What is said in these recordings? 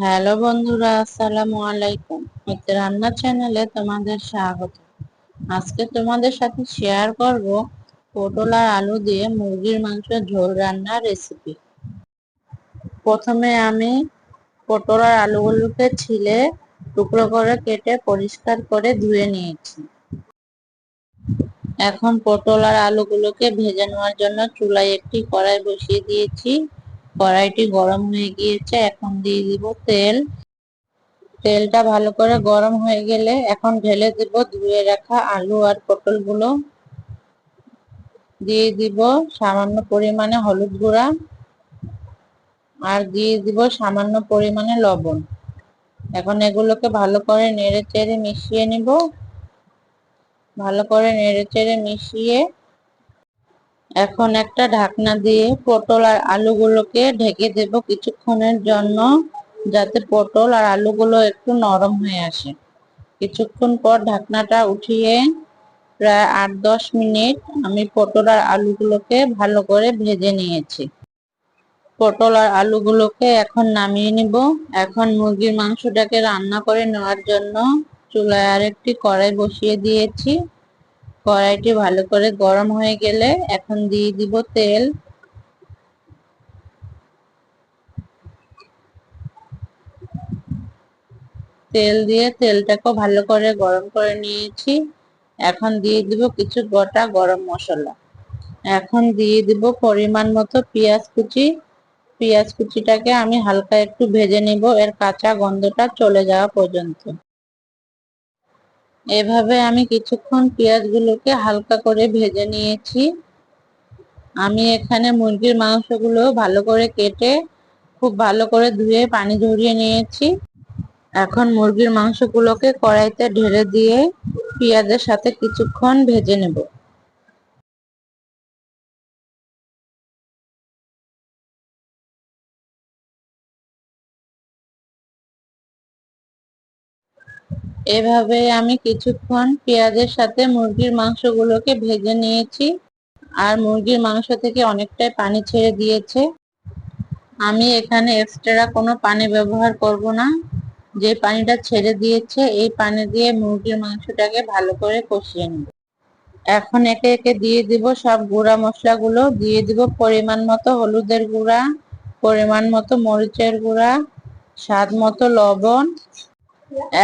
Hello বন্ধুরা, আসসালামু আলাইকুম। মিত্র রান্না চ্যানেলে তোমাদের স্বাগত। আজকে তোমাদের সাথে শেয়ার করব পটল আর আলু দিয়ে মুরগির মাংস ঝোল রান্নার রেসিপি প্রথমে আমি পটল আর আলুগুলোকে ছিলে টুকরো করে কেটে পরিষ্কার করে ধুয়ে নিয়েছি। এখন পটল আর আলুগুলোকে ভেজে নেওয়ার জন্য চুলায় একটি কড়াই বসিয়ে দিয়েছি। কড়াইটি গরম হয়ে গিয়েছে, এখন দিয়ে দিব তেল। তেলটা ভালো করে গরম হয়ে গেলে এখন ঢেলে দিব, ধুয়ে রাখা আলু আর পটলগুলো দিয়ে দিব সামান্য পরিমাণে হলুদ গুঁড়া আর দিয়ে দিব সামান্য পরিমাণে লবণ। এখন এগুলোকে ভালো করে নেড়ে চেড়ে মিশিয়ে নিব। ভালো করে নেড়ে চেড়ে মিশিয়ে এখন একটা ঢাকনা দিয়ে পটল আর আলুগুলোকে ঢেকে দেব কিছুক্ষণের জন্য, যাতে পটল আর আলুগুলো একটু নরম হয়ে আসে। কিছুক্ষণ পর ঢাকনাটা উঠিয়ে প্রায় আট দশ মিনিট আমি পটল আর আলুগুলোকে ভালো করে ভেজে নিয়েছি। পটল আর আলুগুলোকে এখন নামিয়ে নিব। এখন মুরগির মাংসটাকে রান্না করে নেওয়ার জন্য চুলায় আরেকটি কড়াই বসিয়ে দিয়েছি। কড়াইটি ভালো করে গরম হয়ে গেলে এখন দিয়ে দিব তেল। তেল দিয়ে তেলটাকে ভালো করে গরম করে নিয়েছি। এখন দিয়ে দিব কিছু গোটা গরম মশলা। এখন দিয়ে দিব পরিমাণ মতো পেঁয়াজ কুচি। পেঁয়াজ কুচিটাকে আমি হালকা একটু ভেজে নিব, এর কাঁচা গন্ধটা চলে যাওয়া পর্যন্ত। এভাবে আমি কিছুক্ষণ পেঁয়াজগুলোকে হালকা করে ভেজে নিয়েছি। আমি এখানে মুরগির মাংসগুলো ভালো করে কেটে খুব ভালো করে ধুয়ে পানি ঝরিয়ে নিয়েছি। এখন মুরগির মাংসগুলোকে কড়াইতে ঢেলে দিয়ে পেঁয়াজের সাথে কিছুক্ষণ ভেজে নেব। এভাবে আমি কিছুক্ষণ পেঁয়াজের সাথে মুরগির মাংসগুলোকে ভেজে নিয়েছি। আর মুরগির মাংস থেকে অনেকটাই পানি ছেড়ে দিয়েছে। আমি এখানে এক্সট্রা কোনো পানি ব্যবহার করব না। যে পানিটা ছেড়ে দিয়েছে, এই পানি দিয়ে মুরগির মাংসটাকে ভালো করে কষিয়ে নেব। এখন একে একে দিয়ে দিব সব গুঁড়া মশলাগুলো। দিয়ে দিব পরিমাণ মতো হলুদের গুঁড়া, পরিমাণ মতো মরিচের গুঁড়া, স্বাদ মতো লবণ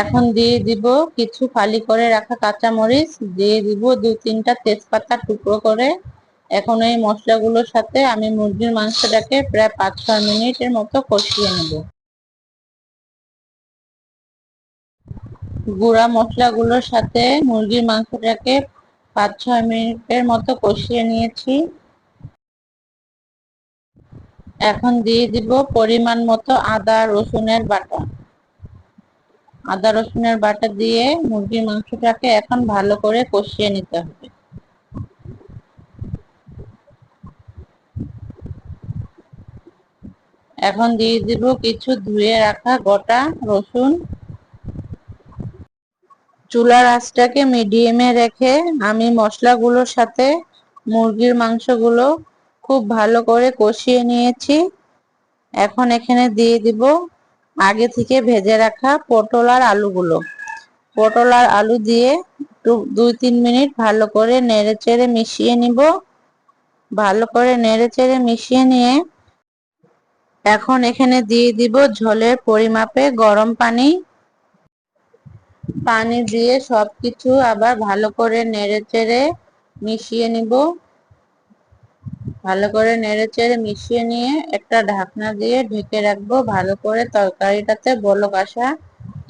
এখন দিয়ে দিব কিছু ফালি করে রাখা কাঁচা মরিচ দিয়ে দিব দু তিনটা তেজপাতা টুকরো করে। এখন এই মশলাগুলোর সাথে আমি মুরগির মাংসটাকে প্রায় পাঁচ ছয় মিনিটের মতো কষিয়ে নেব। গুঁড়া মশলাগুলোর সাথে মুরগির মাংসটাকে পাঁচ ছয় মিনিটের মতো কষিয়ে নিয়েছি। এখন দিয়ে দিব পরিমাণ মতো আদা, রসুনের বাটা। আদা রসুনের বাটা দিয়ে মুরগির মাংসটাকে এখন ভালো করে কষিয়ে নিতে হবে। এখন দিয়ে দিব কিছু ধুয়ে রাখা গোটা রসুন। চুলার আঁচটাকে মিডিয়ামে রেখে আমি মশলাগুলোর সাথে মুরগির মাংসগুলো খুব ভালো করে কষিয়ে নিয়েছি। এখন এখানে দিয়ে দিব আগে থেকে ভেজে রাখা পটল আর আলুগুলো। পটল আর আলু দিয়ে দুই, তিন মিনিট ভালো করে নেড়ে চেড়ে মিশিয়ে নিব। ভালো করে নেড়ে চেড়ে মিশিয়ে নিয়ে এখন এখানে দিয়ে দিব ঝোলের পরিমাপে গরম পানি। পানি দিয়ে সবকিছু আবার ভালো করে নেড়ে চেড়ে মিশিয়ে নিব। ভালো করে নেড়ে চেড়ে মিশিয়ে নিয়ে একটা ঢাকনা দিয়ে ঢেকে রাখব ভালো করে তরকারিটাতে বলক আসা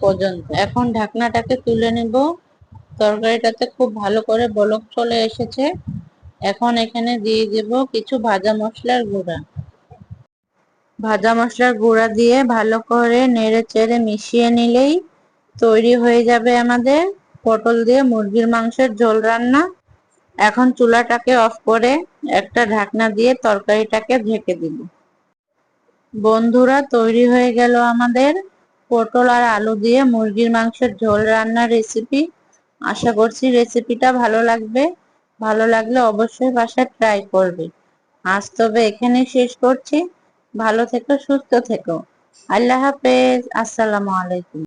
পর্যন্ত। এখন ঢাকনাটাকে তুলে নিব। তরকারিটাতে খুব ভালো করে বলক চলে এসেছে। এখন এখানে দিয়ে দেব কিছু ভাজা মশলার গুঁড়া। ভাজা মশলার গুঁড়া দিয়ে ভালো করে নেড়ে চেড়ে মিশিয়ে নিলেই তৈরি হয়ে যাবে আমাদের পটল দিয়ে মুরগির মাংসের ঝোল রান্না। এখন চুলাটাকে অফ করে একটা ঢাকনা দিয়ে তরকারিটাকে ঢেকে দিব। বন্ধুরা, তৈরি হয়ে গেল আমাদের পটল আর আলু দিয়ে মুরগির মাংসের ঝোল রান্নার রেসিপি আশা করছি রেসিপিটা ভালো লাগবে। ভালো লাগলে অবশ্যই বাসায় ট্রাই করবে। আজ তবে এখানে শেষ করছি। ভালো থেকো, সুস্থ থেকো। আল্লাহ হাফেজ। আসসালামু আলাইকুম।